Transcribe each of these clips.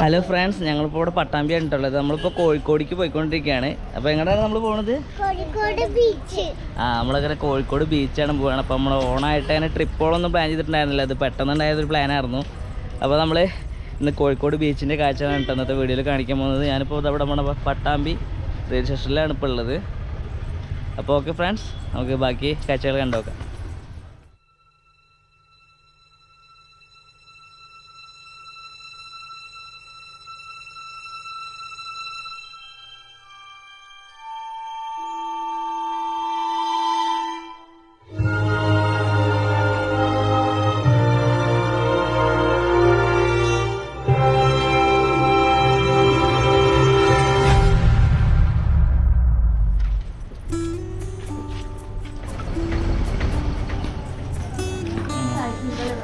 Hello friends ഞങ്ങളിപ്പോൾ ഇവിടെ പട്ടാമ്പിയാണ് ഉള്ളത് നമ്മളിപ്പോൾ കോഴിക്കോടേക്ക് പോയിക്കൊണ്ടിരിക്കുകയാണ്. അപ്പോൾ എങ്ങനെയാണ് നമ്മൾ പോണത്? ആ നമ്മളങ്ങനെ കോഴിക്കോട് ബീച്ചാണ് പോവുകയാണ് അപ്പോൾ നമ്മൾ ഓണായിട്ട് അങ്ങനെ ട്രിപ്പുകളൊന്നും പ്ലാൻ ചെയ്തിട്ടുണ്ടായിരുന്നില്ല. അത് പെട്ടെന്നുണ്ടായതൊരു പ്ലാനായിരുന്നു അപ്പോൾ നമ്മൾ ഇന്ന് കോഴിക്കോട് ബീച്ചിന്റെ കാഴ്ചയാണ് കണ്ടിട്ട് ഇന്നത്തെ വീഡിയോയിൽ കാണിക്കാൻ പോകുന്നത് ഞാനിപ്പോൾ ഇവിടെ നമ്മുടെ പട്ടാമ്പി റെയിൽവേ സ്റ്റേഷനിലാണ് ഇപ്പോൾ ഉള്ളത്. അപ്പോൾ ഓക്കെ ഫ്രണ്ട്സ് നമുക്ക് ബാക്കി കാഴ്ചകൾ കണ്ടോക്കാം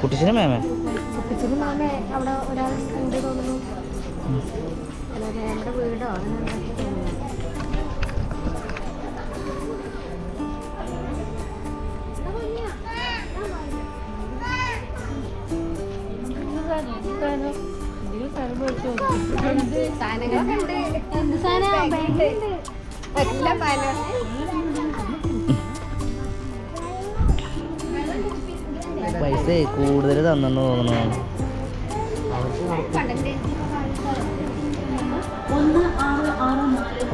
കുട്ടിച്ചിനെ മേമേ ഒരാൾ ഉണ്ട് തോന്നുന്നു. അല്ല നമ്മുടെ വീടോ അങ്ങനെ എന്താ സാധനം? എല്ലാം എല്ലാ പൈസ കൂടുതൽ തന്നെന്ന് തോന്നുന്നു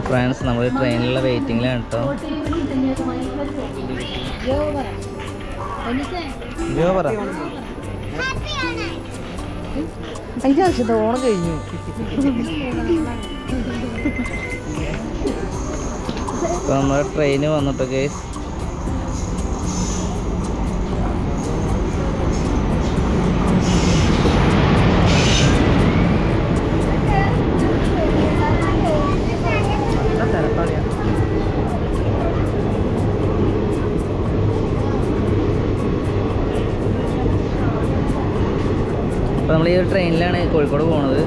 ഫ്രണ്ട്സ് നമ്മൾ ട്രെയിനിലുള്ള വെയിറ്റിംഗിലാണ് കേട്ടോ അഞ്ച് വർഷത്തെ ഓണം കഴിഞ്ഞു. നമ്മൾ നമ്മുടെ ട്രെയിന് വന്നിട്ട് കേസ് ഒരു ട്രെയിനിലാണ് കോഴിക്കോട് പോണത്.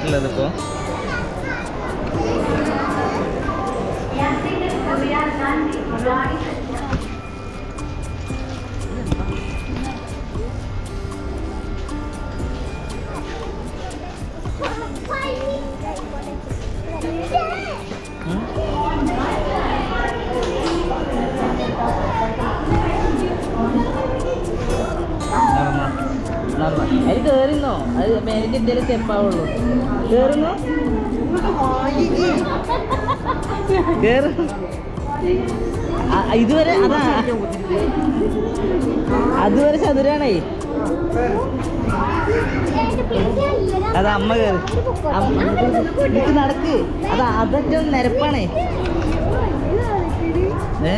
പോകാൻ പ്ലാൻ ചെയ്തിട്ടുള്ളത് ഇപ്പോൾ മേലേക്ക് എത്തിയാലേ സ്റ്റെപ്പ് ആവുള്ളൂ. കേറുന്നു? കേറ്. ആ, ഇതുവരെ അതാ. അതുവരെ ചതുരാണേ. അതാ അമ്മ ഇത് നടക്ക്. അതാ അതൊക്കെ നിരപ്പാണേ. ഏ?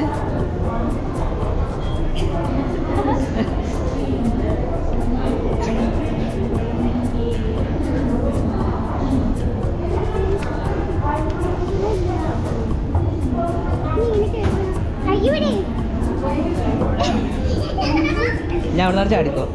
ഞാൻ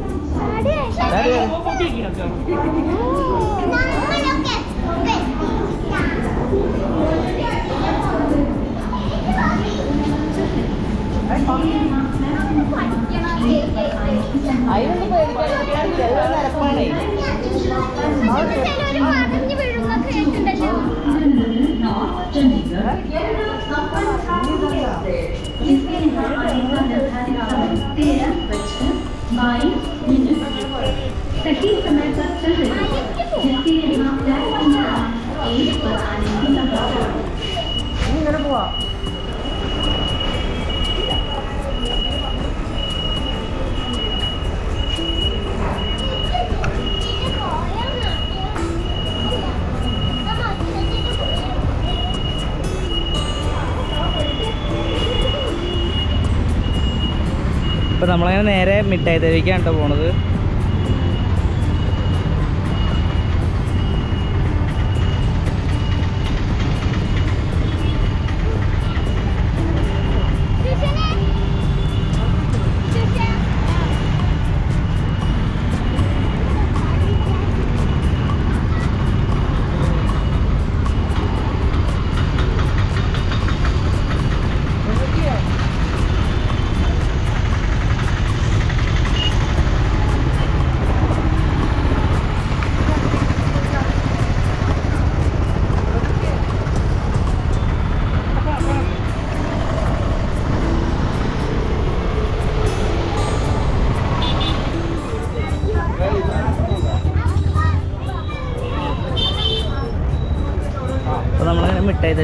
നമ്മളങ്ങനെ നേരെ മിഠായി തെരുവിക്കാണ് കേട്ടോ പോണത്.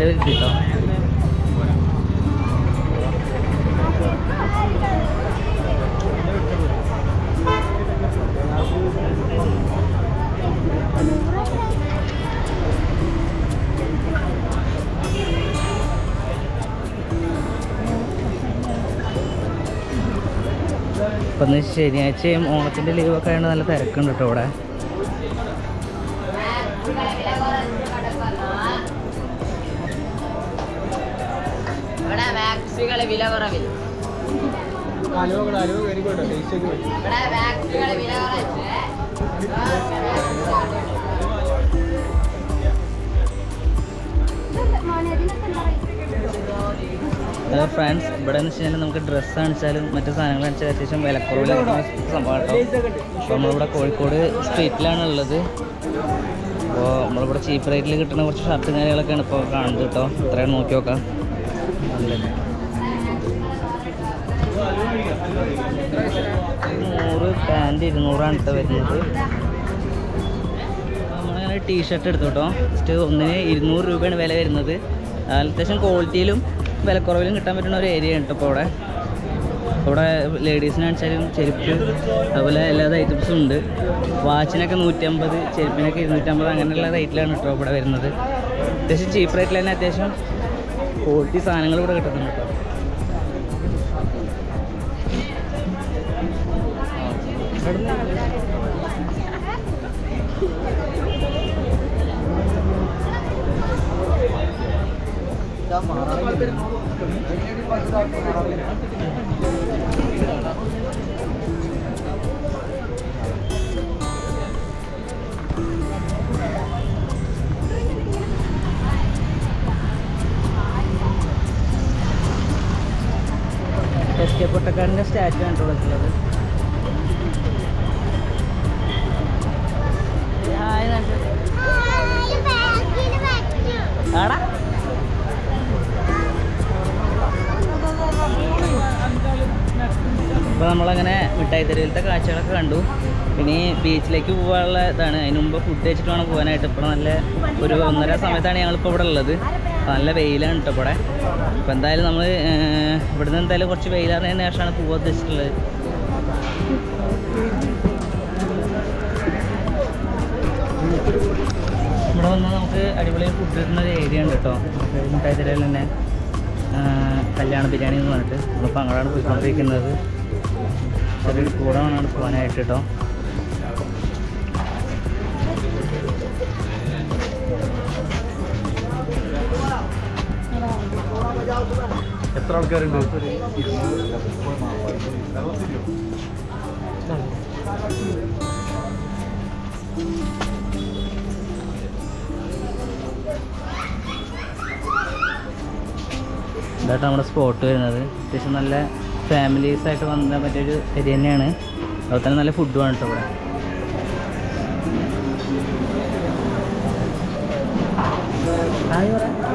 എത്തി കേട്ടോ. ഇന്ന് ശനിയാഴ്ചയും ഓണത്തിന്റെ ലീവൊക്കെ ആയതുകൊണ്ട് നല്ല തിരക്കുണ്ട് കേട്ടോ ഇവിടെ. ഹലോ ഫ്രണ്ട്സ് ഇവിടെ എന്ന് വെച്ച് കഴിഞ്ഞാൽ നമുക്ക് ഡ്രസ്സ് കാണിച്ചാലും മറ്റു സാധനങ്ങൾ കാണിച്ചാൽ അത്യാവശ്യം വിലക്കുറവിൽ സംഭവം കേട്ടോ. അപ്പോൾ നമ്മളിവിടെ കോഴിക്കോട് സ്ട്രീറ്റിലാണ് ഉള്ളത്. അപ്പോൾ നമ്മളിവിടെ ചീപ്പ് റേറ്റിൽ കിട്ടുന്ന കുറച്ച് ഷർട്ടും കാര്യങ്ങളൊക്കെയാണ് ഇപ്പോൾ കാണുന്നത് കേട്ടോ. അത്രയാണ് നോക്കി നോക്കാം. പാന്റ് ഇരുന്നൂറാണ് ഇട്ട് വരുന്നത്. നമ്മളങ്ങനെ ടീഷർട്ട് എടുത്തു കേട്ടോ ജസ്റ്റ് ഒന്നിന് ഇരുന്നൂറ് രൂപയാണ് വില വരുന്നത്. അത്യാവശ്യം ക്വാളിറ്റിയിലും വിലക്കുറവിലും കിട്ടാൻ പറ്റുന്ന ഒരു ഏരിയ ഉണ്ട് ഇപ്പോൾ അവിടെ. അവിടെ ലേഡീസിനാണെച്ചാലും ചെരുപ്പ് അതുപോലെ എല്ലാ ഐറ്റംസും ഉണ്ട്. വാച്ചിനൊക്കെ നൂറ്റമ്പത് ചെരുപ്പിനൊക്കെ ഇരുന്നൂറ്റമ്പത് അങ്ങനെയുള്ള റേറ്റിലാണ് കേട്ടോ ഇവിടെ വരുന്നത്. അത്യാവശ്യം ചീപ്പ് റേറ്റിൽ തന്നെ അത്യാവശ്യം ക്വാളിറ്റി സാധനങ്ങൾ ഇവിടെ കിട്ടുന്നുണ്ട് കേട്ടോ എസ് കെ പൊട്ടക്കാരന്റെ സ്റ്റാച്ചു ആണ് നമ്മളങ്ങനെ മിഠായി തെരുവിലത്തെ കാഴ്ചകളൊക്കെ കണ്ടു. പിന്നെ ബീച്ചിലേക്ക് പോകാനുള്ള ഇതാണ്. അതിന് മുമ്പ് ഫുഡ് കഴിച്ചിട്ട് വേണം പോകാനായിട്ട്. ഇപ്പോൾ നല്ല ഒരു ഒന്നര സമയത്താണ് ഞങ്ങളിപ്പോൾ ഇവിടെ ഉള്ളത്. നല്ല വെയിലാണ് കേട്ടോ ഇവിടെ. അപ്പോൾ എന്തായാലും നമ്മൾ ഇവിടുന്ന് എന്തായാലും കുറച്ച് വെയിലാറിയതിന് ശേഷമാണ് പോകാൻ ഉദ്ദേശിച്ചിട്ടുള്ളത്. ഇവിടെ വന്നാൽ നമുക്ക് അടിപൊളി ഫുഡ് കിട്ടുന്ന ഒരു ഏരിയ ഉണ്ട് കേട്ടോ മിഠായി തന്നെ കല്യാണ ബിരിയാണി എന്ന് പറഞ്ഞിട്ട്. നമ്മളിപ്പോൾ അങ്ങോട്ടാണ് പോയിക്കൊണ്ടിരിക്കുന്നത്. ചെറിയൊരു കൂടെ വേണം പോകാനായിട്ട് കേട്ടോ എത്ര ആൾക്കാരുണ്ട്? ഇതായിട്ട് നമ്മുടെ സ്പോട്ട് വരുന്നത്. അത്യാവശ്യം നല്ല ഫാമിലീസ് ആയിട്ട് വന്ന പറ്റിയൊരു ഏരിയ തന്നെയാണ് അതുപോലെ തന്നെ നല്ല ഫുഡുമാണ് കേട്ടോ ഇവിടെ ഹായ് പറ.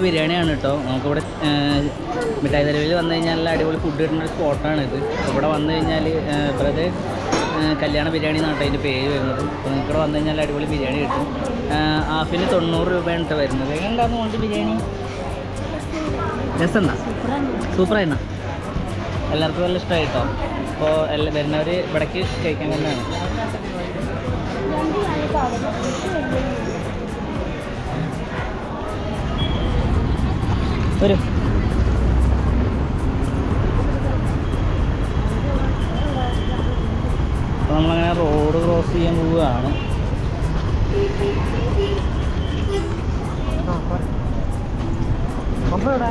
അടിപൊളി ബിരിയാണിയാണ് കേട്ടോ. നമുക്കിവിടെ മിഠായി തെരുവിൽ വന്നു കഴിഞ്ഞാൽ നല്ല അടിപൊളി ഫുഡ് കിട്ടുന്ന ഒരു സ്പോട്ടാണ് ഇത് ഇവിടെ വന്നു കഴിഞ്ഞാൽ ഇവിടുത്തെ കല്യാണ ബിരിയാണി എന്നാണ് അതിന്റെ പേര് വരുന്നത്. അപ്പോൾ നിങ്ങൾക്ക് ഇവിടെ വന്നു കഴിഞ്ഞാൽ അടിപൊളി ബിരിയാണി കിട്ടും. ഹാഫിന് തൊണ്ണൂറ് രൂപയാണ് കേട്ടോ വരുന്നത്. എങ്ങനെയുണ്ടാകുന്നു കൊണ്ട് ബിരിയാണി? രസമുണ്ടോ? സൂപ്പറായിരുന്നോ? എല്ലാവർക്കും നല്ല ഇഷ്ടമായി കേട്ടോ. അപ്പോൾ എല്ലാ വരുന്നവർ ഇവിടേക്ക് കഴിക്കാൻ തന്നെയാണ്. അപ്പോൾ നമ്മളങ്ങനെ റോഡ് ക്രോസ് ചെയ്യാൻ പോവുകയാണ്. നമ്മളങ്ങനെ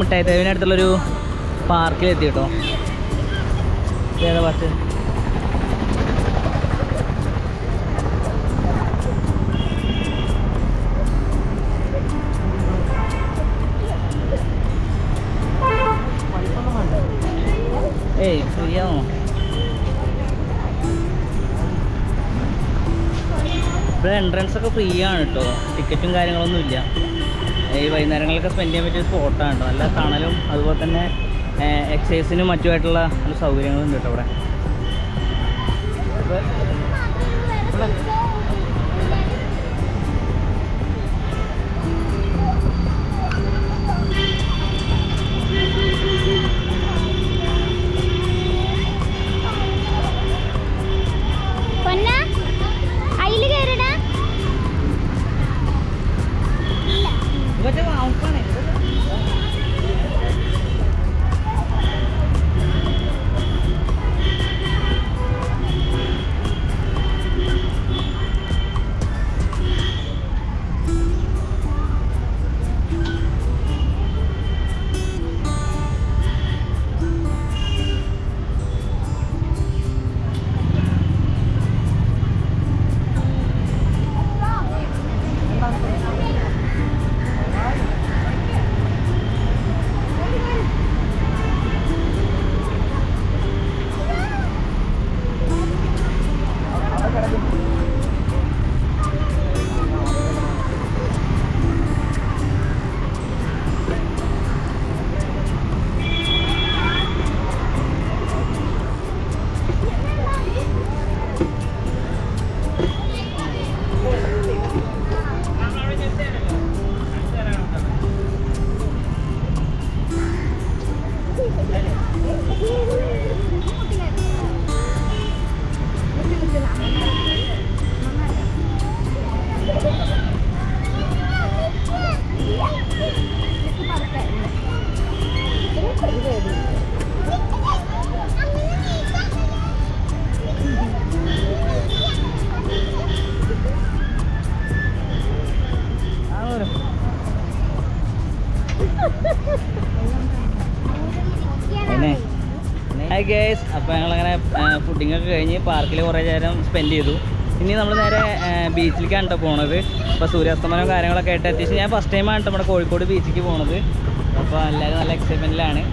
മിഠായി തെരുവിന് അടുത്തുള്ളൊരു പാർക്കിലെത്തി കേട്ടോ. ഏതാ പാർക്ക് ഏയ് ഫ്രീ ഇവിടെ എൻട്രൻസ് ഒക്കെ ഫ്രീ ആണ് കേട്ടോ. ടിക്കറ്റും കാര്യങ്ങളൊന്നും ഇല്ല ഈ വൈകുന്നേരങ്ങളൊക്കെ സ്പെൻഡ് ചെയ്യാൻ പറ്റിയ സ്പോട്ടാണ് നല്ല തണലും അതുപോലെ തന്നെ എക്സസൈസിനും മറ്റുമായിട്ടുള്ള സൗകര്യങ്ങളും ഉണ്ട് കേട്ടോ അവിടെ. ഹായ് ഗേസ് അപ്പോൾ ഞങ്ങളങ്ങനെ ഫുഡിങ് ഒക്കെ കഴിഞ്ഞ് പാർക്കിൽ കുറേ നേരം സ്പെൻഡ് ചെയ്തു. ഇനി നമ്മൾ നേരെ ബീച്ചിലേക്കാണ് കേട്ടോ പോണത്. അപ്പോൾ സൂര്യാസ്തമനവും കാര്യങ്ങളൊക്കെ ആയിട്ട് എത്തിച്ച് ഞാൻ ഫസ്റ്റ് ടൈമാണ് കേട്ടോ നമ്മുടെ കോഴിക്കോട് ബീച്ചിലേക്ക് പോണത്. അപ്പോൾ എല്ലാവരും നല്ല എക്സൈറ്റ്മെന്റിലാണ്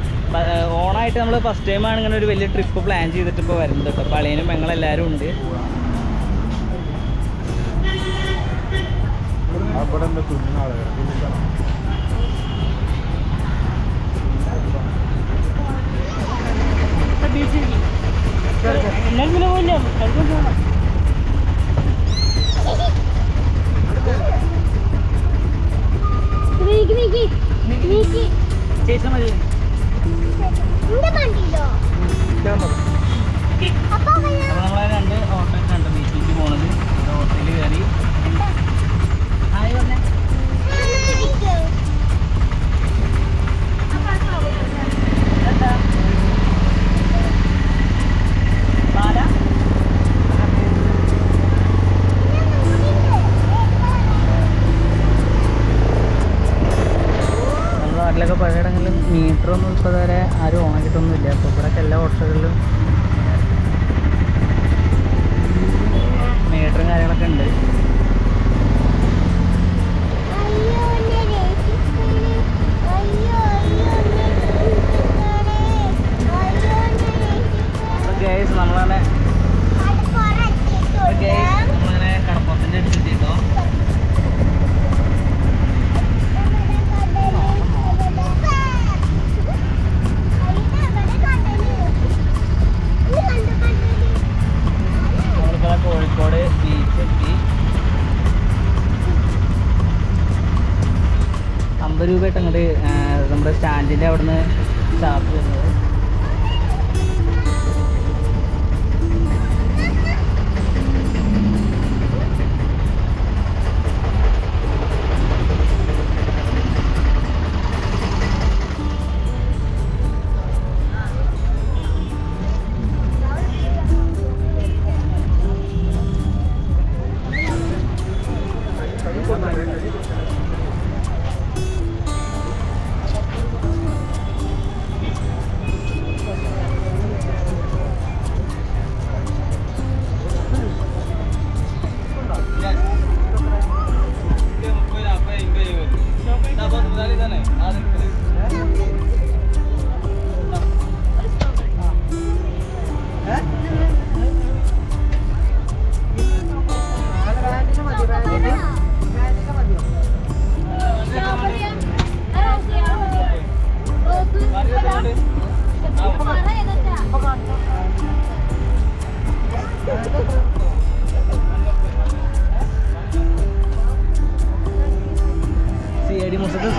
ഓണായിട്ട് നമ്മൾ ഫസ്റ്റ് ടൈമാണ് ഇങ്ങനെ ഒരു വലിയ ട്രിപ്പ് പ്ലാൻ ചെയ്തിട്ട് ഇപ്പോൾ വരുന്നത് കേട്ടോ അപ്പോൾ അളിയനും പെങ്ങളെല്ലാവരും ഉണ്ട്. അവിടെ ഉണ്ട് കുഞ്ഞാളെ നീക്കി നീക്കി നീക്കി. ചേച്ചി മതി. നമ്മൾ രണ്ട് ഓട്ടോയിലാണ് ബീച്ചിലേക്ക് പോണത്. ഓട്ടോയിൽ കയറി. ഹായ് പറഞ്ഞേ പാല നാട്ടിലൊക്കെ പലയിടങ്ങളിലും മീറ്ററൊന്നും ഇപ്പോൾ വരെ ആരും ഓണാക്കിയിട്ടൊന്നുമില്ല അപ്പോൾ ഇവിടെയൊക്കെ എല്ലാ ഓട്ടോകളിലും മീറ്ററും കാര്യങ്ങളൊക്കെ ഉണ്ട്.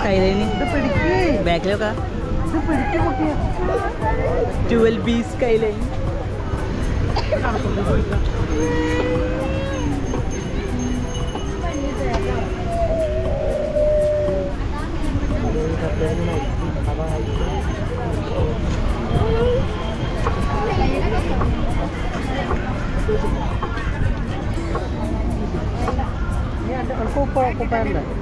സ്കൈലൈന് ബാക്കിലൊക്കെ. ട്വൽവ് ബി സ്കൈലൈൻ മറ്റല്ലേ കരയുന്നുണ്ട് നീ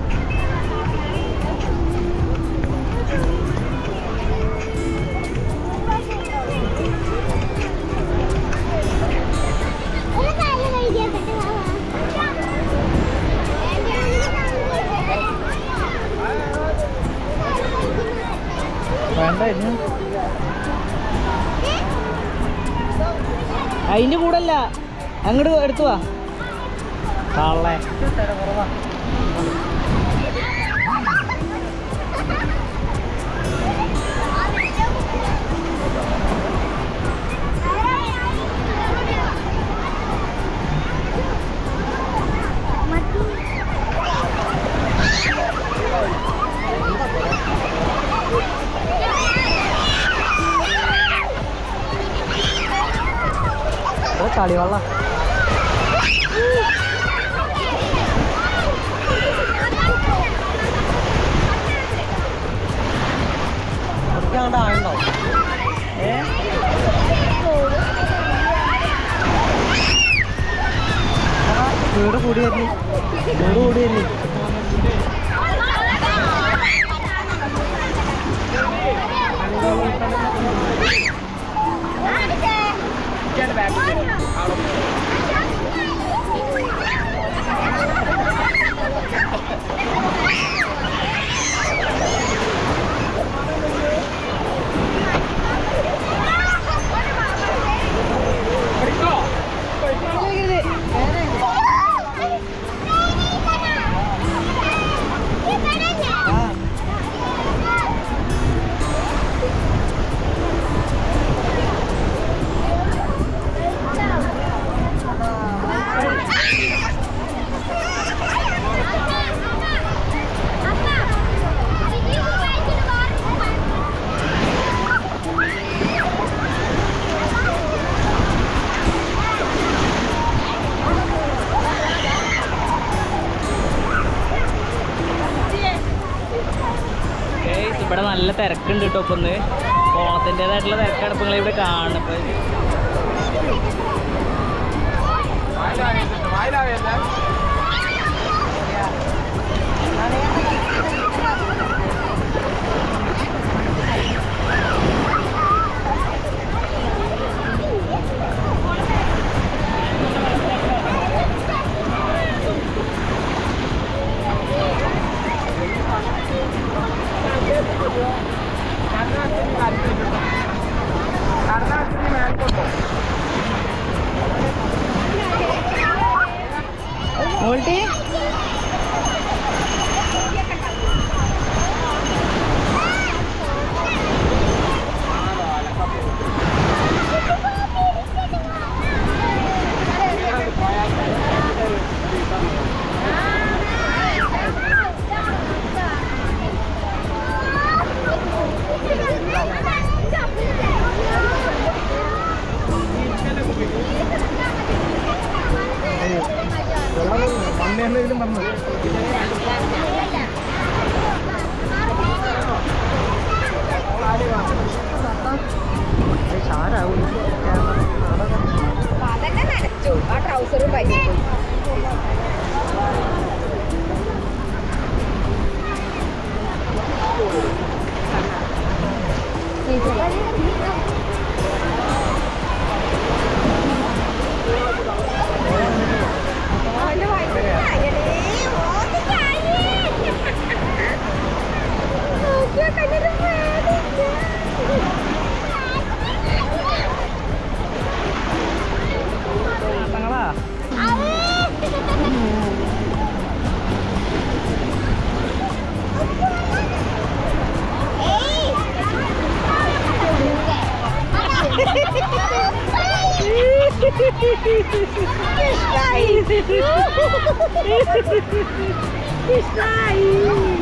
അങ്ങോട്ട് എടുത്തു വാ. താളെ കളിവെള്ള കൂടി വരില്ലേ തിരക്കുണ്ട് കേട്ടോ ഇപ്പൊ ഒന്ന് ഓണത്തിന്റെതായിട്ടുള്ള തിരക്കാണ് ഇവിടെ കാണുന്നത്. ഇപ്പൊ തങ്ങളാ Que está aí? Que está aí?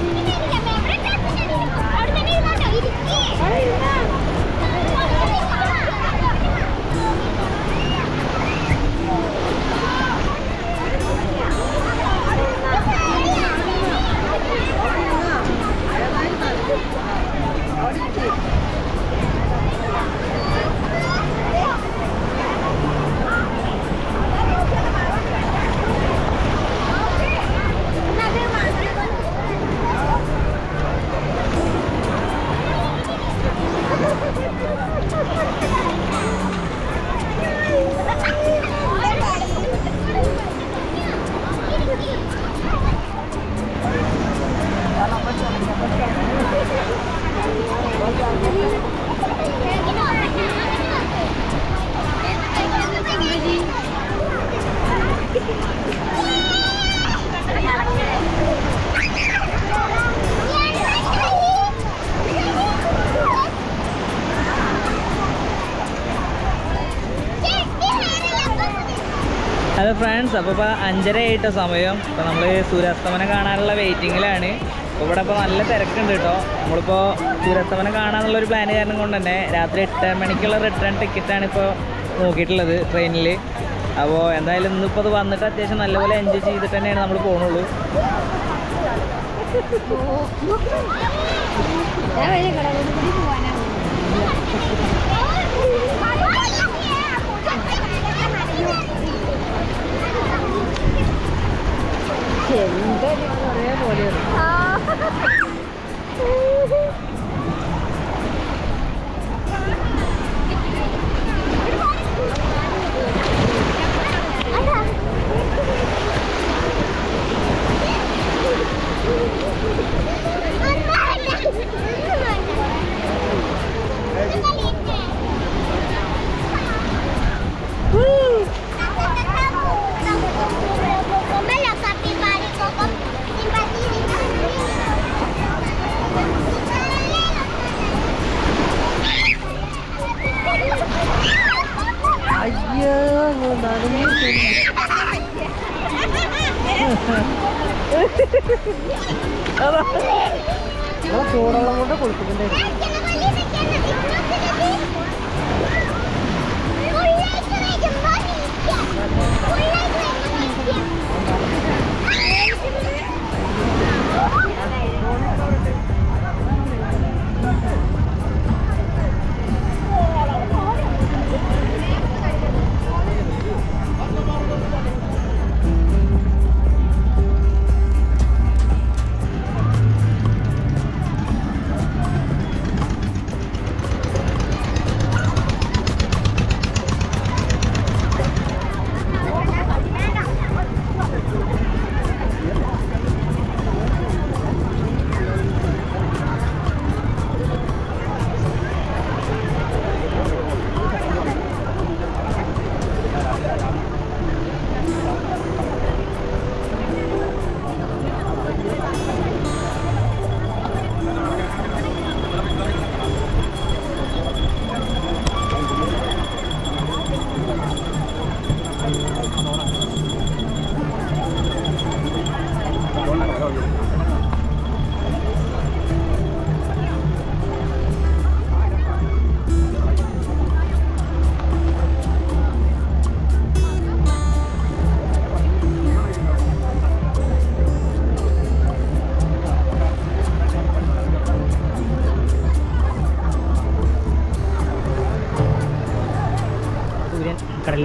Hello friends അപ്പോൾ ഇപ്പോൾ അഞ്ചര ആയിട്ടോ സമയം. ഇപ്പോൾ നമ്മൾ സൂര്യാസ്തമനം കാണാനുള്ള വെയിറ്റിങ്ങിലാണ് അപ്പോൾ ഇവിടെ ഇപ്പോൾ നല്ല തിരക്കുണ്ട് കേട്ടോ. നമ്മളിപ്പോൾ സൂര്യാസ്തമനം കാണാനുള്ള ഒരു പ്ലാൻ കാരണം കൊണ്ട് തന്നെ രാത്രി എട്ട് മണിക്കുള്ള റിട്ടേൺ ടിക്കറ്റാണ് ഇപ്പോൾ നോക്കിയിട്ടുള്ളത് ട്രെയിനിൽ അപ്പോൾ എന്തായാലും ഇന്നിപ്പോൾ അത് വന്നിട്ട് അത്യാവശ്യം നല്ലപോലെ എൻജോയ് ചെയ്തിട്ട് തന്നെയാണ് നമ്മൾ പോകുന്നുള്ളൂ ഞാൻ കൂടി പോവാനാണ് എന്തായാലും ഒരേപോലെയാണ് Come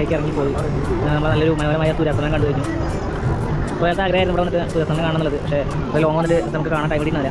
കടലിലേക്ക് ഇറങ്ങിപ്പോയി. നമ്മൾ നല്ലൊരു മനോഹരമായ സൂര്യാസ്തമനം കണ്ടു കഴിഞ്ഞു ഇപ്പോഴത്തെ ആഗ്രഹമായിരുന്നു ഇവിടെ വന്നിട്ട് സൂര്യാസ്തമനം കാണുന്നുള്ളത്. പക്ഷേ ഇപ്പോൾ ലോങ് വന്നിട്ട് നമുക്ക് കാണാൻ ടൈം കിട്ടുന്നില്ല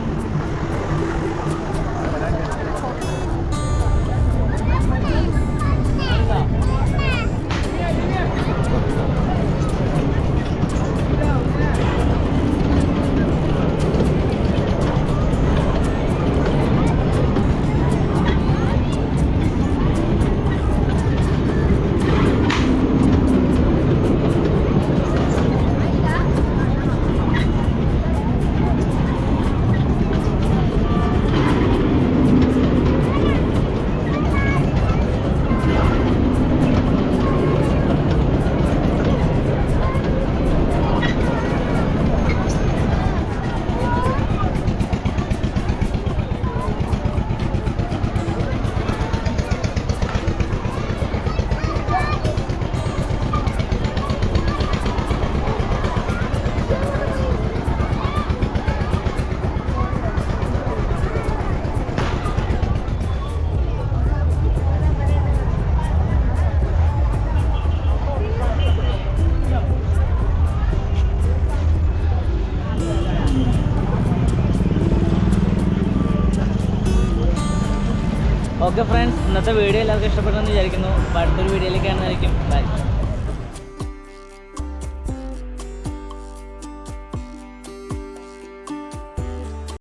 ഓക്കെ ഫ്രണ്ട്സ് ഇന്നത്തെ വീഡിയോ എല്ലാവർക്കും ഇഷ്ടപ്പെട്ടെന്ന് വിചാരിക്കുന്നു. അടുത്തൊരു വീഡിയോയിലേക്ക് കാണുന്നതായിരിക്കും. ബൈ